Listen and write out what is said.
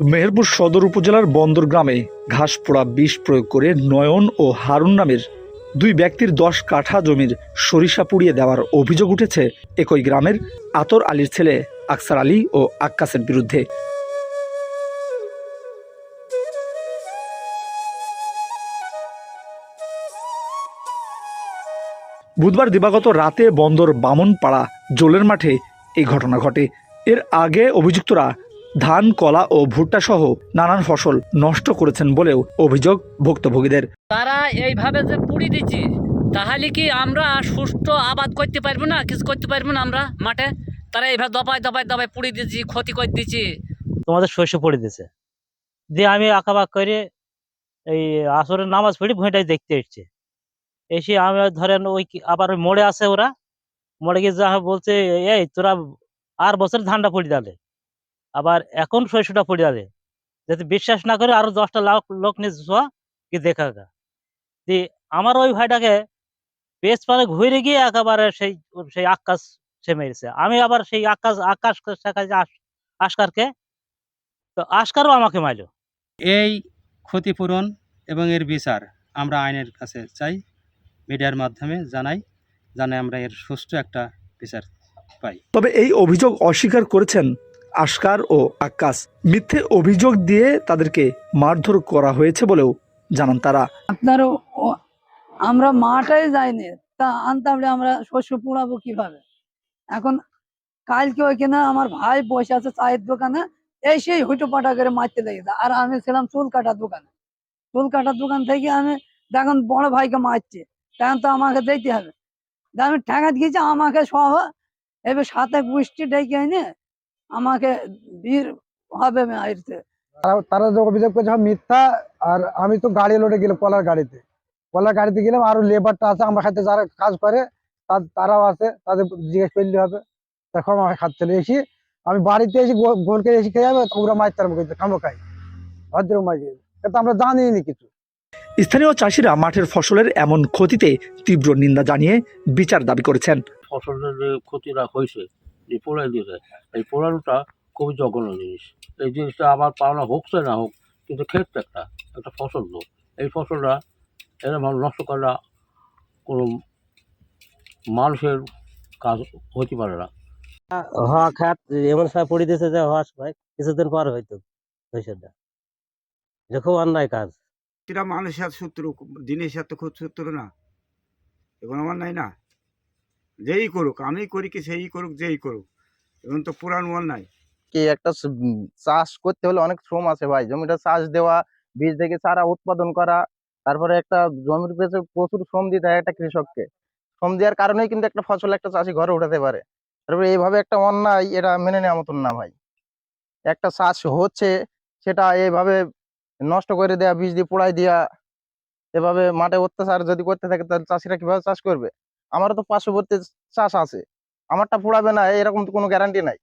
মেহেরপুর সদর উপজেলার বন্দর গ্রামে ঘাস পোড়া বিষ প্রয়োগ করে নয়ন ও হারুন নামের দুই ব্যক্তির দশ কাঠা জমির সরিষা পুড়িয়ে দেওয়ার অভিযোগ উঠেছে একই গ্রামের আতর আলীর ছেলে আকসার আলী ও আক্কাসের বিরুদ্ধে। বুধবার দিবাগত রাতে বন্দর বামনপাড়া জোলের মাঠে এই ঘটনা ঘটে। এর আগে অভিযুক্তরা ধান কলা ও ভুট্টা সহ নানান ফসল নষ্ট করেছেন বলেও অভিযোগ ভুক্তভোগীদের। তারা এইভাবে যে পুড়ি দিচ্ছে তাহলে কি আমরা সুষ্ঠু আবাদ করতে পারব না? কিছু করতে পারব না আমরা মাঠে? তারা এইভাবে দপায় দবায় দবায় পুড়ি দিচ্ছি ক্ষতি করে দিচ্ছি। তোমাদের শস্য পড়ে দিছে। দিয়ে আমি আঁকাবাক করে এই আসরের নামাজ পড়ি ভুঁইটাই দেখতে এসছে। এসে আমি ধরেন ওই কি- আবার ওই মোড়ে আছে ওরা। মোড়ে গিয়ে যা বলছে এই তোরা আর বছর ধানটা পড়ি দালে। আবার এখন শস্যটা পড়ি দালে যাতে বিশ্বাস না করে আরও দশটা লাখ লোক নিয়ে শোয়া কি দেখা গা। দিয়ে আমার ওই ভাইটাকে পেস পারে ঘুরে গিয়ে একেবারে সেই সেই আকাশ সে মেরেছে। আমি আবার সেই আকাশ আকাশ আশকারকে তো আশকারও আমাকে মারলো এই ক্ষতিপূরণ এবং এর বিচার আমরা আইনের কাছে চাই মিডিয়ার মাধ্যমে জানাই জানে আমরা এর সুষ্ঠু একটা বিচার পাই। তবে এই অভিযোগ অস্বীকার করেছেন আশকার ও আক্কাস মিথ্যে অভিযোগ দিয়ে তাদেরকে মারধর করা হয়েছে বলেও জানান তারা। আপনার আমরা মাঠে যাইনি। তা আনতাম রে আমরা শস্য পোড়াবো কীভাবে? এখন কালকে ওইখানে আমার ভাই বসে আছে চায়ের দোকানে এই সেই হুটো পাটা করে মারতে লেগেছে আর আমি ছিলাম চুল কাটার দোকানে। চুল কাটার দোকান থেকে আমি দেখুন বড় ভাইকে মারছে। তখন তো আমাকে দিতে হবে। আমি ঠেঙাত গিয়েছি আমাকে সহ এবার সাথে গোষ্ঠী ডেকে এনে আমাকে বীর হবে মারতে তারা তারা যে অভিযোগ করছে মিথ্যা আর আমি তো গাড়ি লোডে গেলাম কলার গাড়িতে। কলার গাড়িতে গেলাম আরও লেবারটা আছে আমার সাথে যারা কাজ করে তারাও আছে তাদের জিজ্ঞেস করলে হবে। তখন আমাকে খাচ্ছে চলে এসে আমি বাড়িতে এসে গো- গোল করে এসে খেয়ে যাবে তো ওরা মাছ তার মুখে কামড় খাই। ভদ্র মাছ কিন্তু আমরা জানি নি কিছু। স্থানীয় চাষিরা মাঠের ফসলের এমন ক্ষতিতে তীব্র নিন্দা জানিয়ে বিচার দাবি করেছেন। ফসলের ক্ষতিটা হয়েছে যে পোড়াই দিয়েছে। এই পোড়ানোটা খুবই জঘন্য জিনিস। এই জিনিসটা আমার পাওনা হোক সে না হোক কিন্তু ক্ষেত তো একটা একটা ফসল তো। এই ফসলটা এরকম নষ্ট করা কোনো মানুষের কাজ হতে পারে না। হওয়া খাত এমন সময় পড়ে দিয়েছে যে হওয়ার সময় কিছুদিন পর হয়তো শস্যটা এটা খুব অন্যায় কাজ। সেটা মানুষের শত্রু দিনের সাথে খুব শত্রু না। এখন আমার নাই না। যেই করুক, আমি করি কি সেই করুক, যেই করুক। এখন তো পুরান নাই। কি একটা চাষ করতে হলে অনেক শ্রম আছে ভাই। জমিটা চাষ দেওয়া, বীজ থেকে চারা উৎপাদন করা, তারপরে একটা জমির পেছনে প্রচুর শ্রম দিতে হয় একটা কৃষককে। শ্রম দেওয়ার কারণেই কিন্তু একটা ফসল একটা চাষি ঘরে উঠাতে পারে। তারপরে এইভাবে একটা অন্যায় এটা মেনে নেওয়ার মতন না ভাই। একটা চাষ হচ্ছে, সেটা এইভাবে নষ্ট করে দেয়া, বীজ দিয়ে পোড়াই দেওয়া এভাবে মাঠে অত্যাচার যদি করতে থাকে, তাহলে চাষিরা কীভাবে চাষ করবে? আমারও তো পার্শ্ববর্তী চাষ আছে। আমারটা পোড়াবে না এরকম তো কোনো গ্যারান্টি নাই।